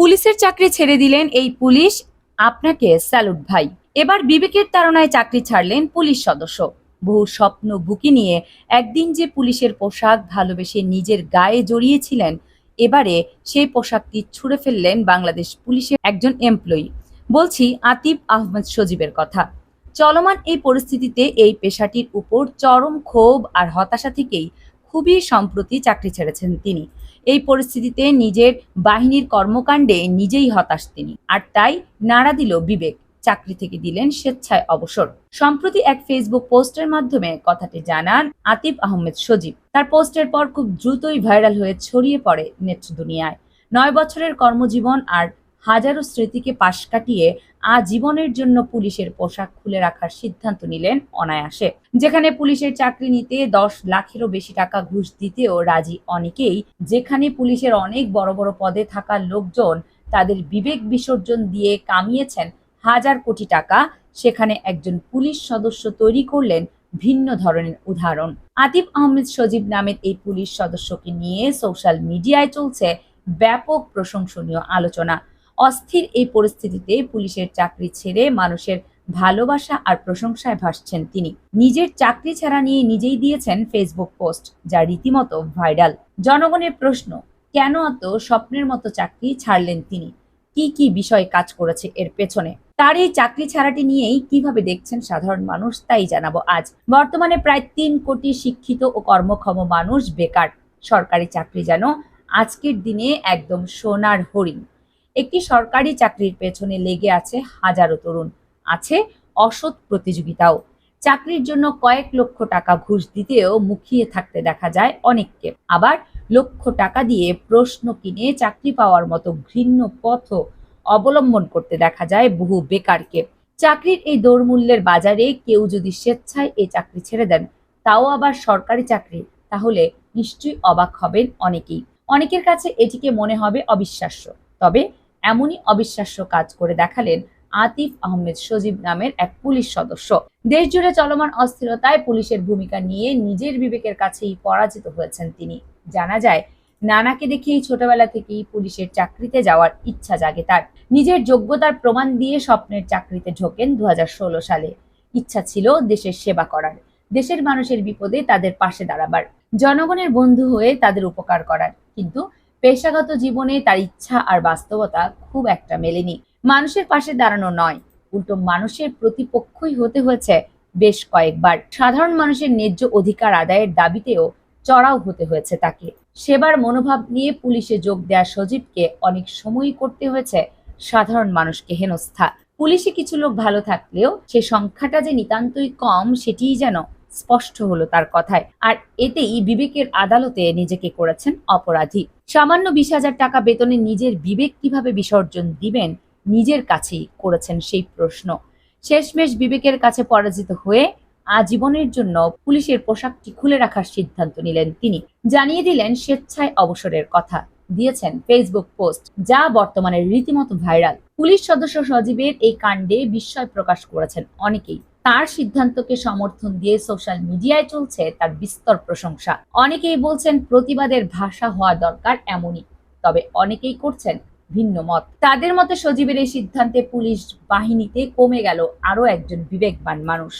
পুলিশের চাকরি ছেড়ে দিলেন এই পুলিশ। আপনাকে স্যালুট ভাই। এবার বিবেকের তাড়নায় চাকরি ছাড়লেন পুলিশ সদস্য। বহু স্বপ্ন বুকি নিয়ে একদিন যে পুলিশের পোশাক ভালোবেসে নিজের গায়ে জড়িয়েছিলেন, এবারে সেই পোশাকটি ছুঁড়ে ফেললেন বাংলাদেশ পুলিশের একজন এমপ্লয়ি বলছি, আতিফ আহমেদ সজীবের কথা। চলমান এই পরিস্থিতিতে এই পেশাটির উপর চরম ক্ষোভ আর হতাশা থেকেই খুবই সম্প্রতি চাকরি ছেড়েছেন তিনি। এই পরিস্থিতিতে নিজের বাহিনীর কর্মকাণ্ডে নিজেই হতাশ তিনি। আর তাই নাড়া দিল বিবেক, চাকরি থেকে দিলেন স্বেচ্ছায় অবসর। সম্প্রতি এক ফেসবুক পোস্টের মাধ্যমে কথাটি জানান আতিফ আহমেদ সজীব। তার পোস্টের পর খুব দ্রুতই ভাইরাল হয়ে ছড়িয়ে পড়ে নেট দুনিয়ায়। নয় বছরের কর্মজীবন আর হাজারো স্মৃতিকে পাশ কাটিয়ে আজীবনের জন্য পুলিশের পোশাক খুলে রাখার সিদ্ধান্ত নিলেন অনায়াসে। যেখানে পুলিশের চাকরি নিতে দশ লাখেরও বেশি টাকা ঘুষ দিতেও রাজি অনেকেই, যেখানে পুলিশের অনেক বড় বড় পদে থাকা লোকজন তাদের বিবেক বিসর্জন দিয়ে কামিয়েছেন হাজার কোটি টাকা, সেখানে একজন পুলিশ সদস্য তৈরি করলেন ভিন্ন ধরনের উদাহরণ। আতিফ আহমেদ সজীব নামের এই পুলিশ সদস্যকে নিয়ে সোশ্যাল মিডিয়ায় চলছে ব্যাপক প্রশংসনীয় আলোচনা। অস্থির এই পরিস্থিতিতে পুলিশের চাকরি ছেড়ে মানুষের ভালোবাসা আর প্রশংসায় ভাসছেন তিনি। নিজের চাকরি ছাড়া নিয়ে নিজেই দিয়েছেন ফেসবুক পোস্ট যা রীতিমতো ভাইরাল জনগণের প্রশ্ন, কেন এত স্বপ্নের মতো চাকরি ছাড়লেন তিনি? কি কি বিষয় কাজ করেছে এর পেছনে? তার এই চাকরি ছাড়াটি নিয়েই কীভাবে দেখছেন সাধারণ মানুষ, তাই জানাব আজ। বর্তমানে প্রায় তিন কোটি শিক্ষিত ও কর্মক্ষম মানুষ বেকার। সরকারি চাকরি যেন আজকের দিনে একদম সোনার হরিণ। একটি সরকারি চাকরির পেছনে লেগে আছে হাজারো তরুণ। আছে অসৎ প্রতিযোগিতাও। চাকরির জন্য কয়েক লক্ষ টাকা ঘুষ দিতেও মুখিয়ে থাকতে দেখা যায় অনেককে। আবার লক্ষ টাকা দিয়ে প্রশ্ন কিনে চাকরি পাওয়ার মতো ঘৃণ্য পথ অবলম্বন করতে দেখা যায় বহু বেকারকে। চাকরির এই দৌড়মূল্যের বাজারে কেউ যদি স্বেচ্ছায় এই চাকরি ছেড়ে দেন, তাও আবার সরকারি চাকরি, তাহলে নিশ্চয়ই অবাক হবেন অনেকেই। অনেকের কাছে এটিকে মনে হবে অবিশ্বাস্য। তবে এমনই অবিশ্বাস্য কাজ করে দেখালেন আতিফ আহমেদ সজীব নামের এক পুলিশ সদস্য। দেশ জুড়ে চলমান অস্থিরতায় পুলিশের ভূমিকা নিয়ে নিজের বিবেকের কাছেই পরাজিত হয়েছেন তিনি। জানা যায়, নানাকে দেখেই ছোটবেলা থেকেই পুলিশের চাকরিতে যাওয়ার ইচ্ছা জাগে তার। নিজের যোগ্যতার প্রমাণ দিয়ে স্বপ্নের চাকরিতে ঢোকেন দু হাজার ষোলো সালে। ইচ্ছা ছিল দেশের সেবা করার, দেশের মানুষের বিপদে তাদের পাশে দাঁড়াবার, জনগণের বন্ধু হয়ে তাদের উপকার করার। কিন্তু পেশাগত জীবনে তার ইচ্ছা আর বাস্তবতা খুব একটা মেলেনি। মানুষের পাশে দাঁড়ানো নয়, উল্টো মানুষের প্রতিপক্ষই হতে হয়েছে বেশ কয়েকবার। সাধারণ মানুষের ন্যায্য অধিকার আদায়ের দাবিতেও চড়াও হতে হয়েছে তাকে। সেবার মনোভাব নিয়ে পুলিশে যোগ দেয়া সজীবকে অনেক সময়ই করতে হয়েছে সাধারণ মানুষকে হেনস্থা। পুলিশে কিছু লোক ভালো থাকলেও সে সংখ্যাটা যে নিতান্তই কম, সেটিই যেন স্পষ্ট হলো তার কথায়। আর এতেই বিবেকের আদালতে নিজেকে করেছেন অপরাধী। সামান্য বিশ হাজার টাকা বেতনে নিজের বিবেক কীভাবে বিসর্জন দিবেন, নিজের কাছেই করেছেন সেই প্রশ্ন। শেষমেশ বিবেকের কাছে পরাজিত হয়ে আজীবনের জন্য পুলিশের পোশাকটি খুলে রাখার সিদ্ধান্ত নিলেন তিনি। জানিয়ে দিলেন, স্বেচ্ছায় অবসরের কথা দিয়েছেন ফেসবুক পোস্ট, যা বর্তমানে রীতিমতো ভাইরাল। পুলিশ সদস্য সজীবের এই কাণ্ডে বিস্ময় প্রকাশ করেছেন অনেকেই। তার সিদ্ধান্তকে সমর্থন দিয়ে সোশ্যাল মিডিয়ায় চলছে তার বিস্তর প্রশংসা। অনেকেই বলছেন প্রতিবাদের ভাষা হওয়া দরকার এমনই, তবে অনেকেই করছেন ভিন্ন মত। তাদের মতে সজীবের এই সিদ্ধান্তে পুলিশ বাহিনীতে কমে গেল আরও একজন বিবেকবান মানুষ,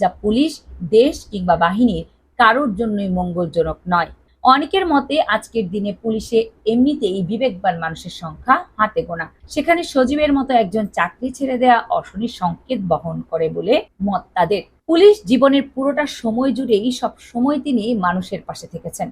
যা পুলিশ, দেশ কিংবা বাহিনীর কারোর জন্যই মঙ্গলজনক নয়। অনেকের মতে আজকের দিনে পুলিশে এমনিতেই বিবেকবান মানুষের সংখ্যা হাতে গোনা। সেখানে সজীবের মতো একজন চাকরি ছেড়ে দেয়া অশনির সংকেত বহন করে বলে মত তাদের। পুলিশ জীবনের পুরোটা সময় জুড়েই সব সময় তিনি মানুষের পাশে থেকেছেন,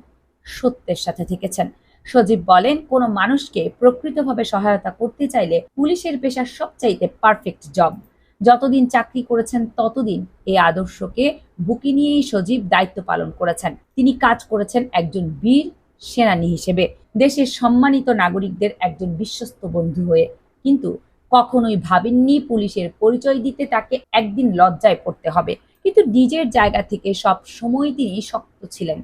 সত্যের সাথে থেকেছেন। সজীব বলেন, কোনো মানুষকে প্রকৃতভাবে সহায়তা করতে চাইলে পুলিশের পেশা সবচাইতে পারফেক্ট জব যতদিন চাকরি করেছেন ততদিন এই আদর্শকে বুকে নিয়েই সজীব দায়িত্ব পালন করেছেন। তিনি কাজ করেছেন একজন বীর সেনানী হিসেবে। দেশের সম্মানিত নাগরিকদের একজন বিশ্বস্ত বন্ধু হয়ে। কিন্তু কখনোই ভাবেননি পুলিশের পরিচয় দিতে তাকে একদিন লজ্জায় পড়তে হবে। কিন্তু নিজের জায়গা থেকে সব সময় তিনি শক্ত ছিলেন।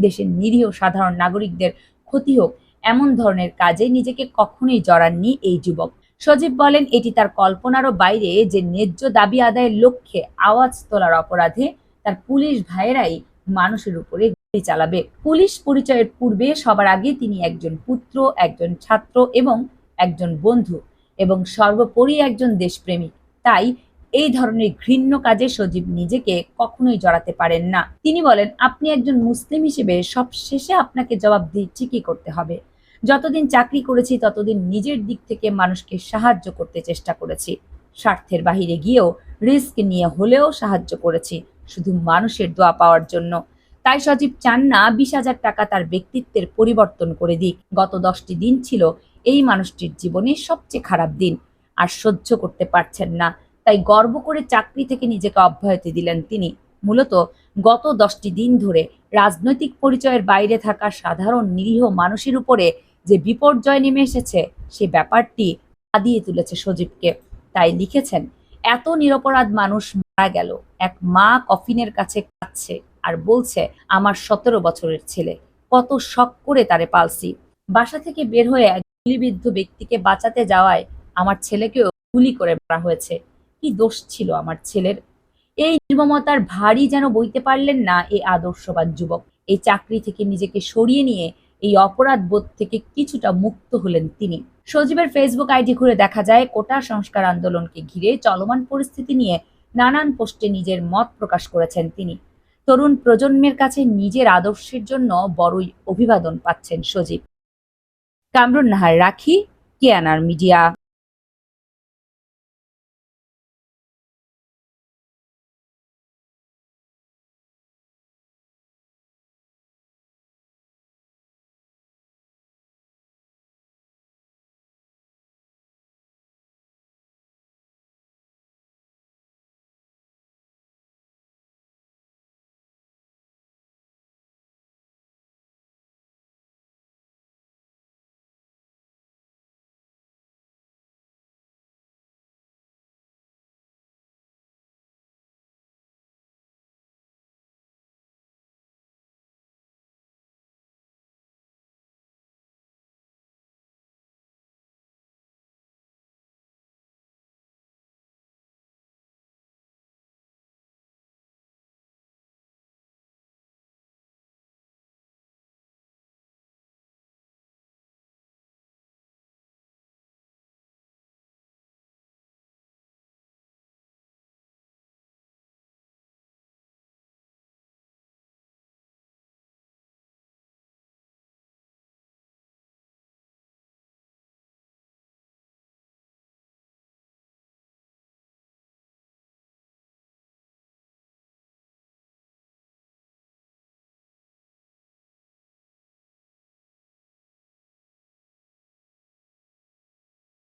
দেশের নিরীহ সাধারণ নাগরিকদের ক্ষতি হোক, এমন ধরনের কাজে নিজেকে কখনোই জড়াননি এই যুবক। সজীব বলেন, এটি তার কল্পনারও বাইরে যে ন্যায্য দাবি আদায়ের লক্ষ্যে আওয়াজ তোলার অপরাধে তার পুলিশ ভাইয়েরাই মানুষের উপরে গুলি চালাবে। পুলিশ পরিচয়ের পূর্বে সবার আগে তিনি একজন পুত্র, একজন ছাত্র এবং একজন বন্ধু এবং সর্বোপরি একজন দেশপ্রেমিক। তাই এই ধরনের ঘৃণ্য কাজে সজীব নিজেকে কখনোই জড়াতে পারেন না। তিনি বলেন, আপনি একজন মুসলিম হিসেবে সব শেষে আপনাকে জবাবদিহি ঠিকই করতে হবে। যতদিন চাকরি করেছি, ততদিন নিজের দিক থেকে মানুষকে সাহায্য করতে চেষ্টা করেছি। স্বার্থের বাহিরে গিয়েও রিস্ক নিয়ে হলেও সাহায্য করেছি, শুধু মানুষের দোয়া পাওয়ার জন্য। তাই সজীব চান না বিশ হাজার টাকা তার ব্যক্তিত্বের পরিবর্তন করে দিক। গত দশটি দিন ছিল এই মানুষটির জীবনে সবচেয়ে খারাপ দিন। আর সহ্য করতে পারছেন না, তাই গর্ব করে চাকরি থেকে নিজেকে অব্যাহতি দিলেন তিনি। মূলত গত দশটি দিন ধরে রাজনৈতিক পরিচয়ের বাইরে থাকা সাধারণ নিরীহ মানুষের উপরে যে বিপর্যয় নেমে এসেছে, সে ব্যাপারটি দিয়ে তুলেছে সজীবকে। তাই লিখেছেন, এত নিরপরাধ মানুষ মারা গেল। এক মা কফিনের কাছে কাঁদছে আর বলছে, আমার সতেরো বছরের ছেলে। কত শখ করে তারে পালছি। বাসা থেকে বের হয়ে এক গুলিবিদ্ধ ব্যক্তিকে বাঁচাতে যাওয়ায় আমার ছেলেকেও গুলি করে মারা হয়েছে। কি দোষ ছিল আমার ছেলের এই নির্মমতার ভারী যেন বইতে পারলেন না এই আদর্শবান যুবক। এই চাকরি থেকে নিজেকে সরিয়ে নিয়ে এই অপরাধ বোধ থেকে কিছুটা মুক্ত হলেন তিনি। সজীবের ফেসবুক আইডি ঘুরে দেখা যায়, কোটা সংস্কার আন্দোলনকে ঘিরে চলমান পরিস্থিতি নিয়ে নানান পোস্টে নিজের মত প্রকাশ করেছেন তিনি। তরুণ প্রজন্মের কাছে নিজের আদর্শের জন্য বড়ই অভিবাদন পাচ্ছেন সজীব। কামরুন নাহার, রাখি কেয়ানার মিডিয়া।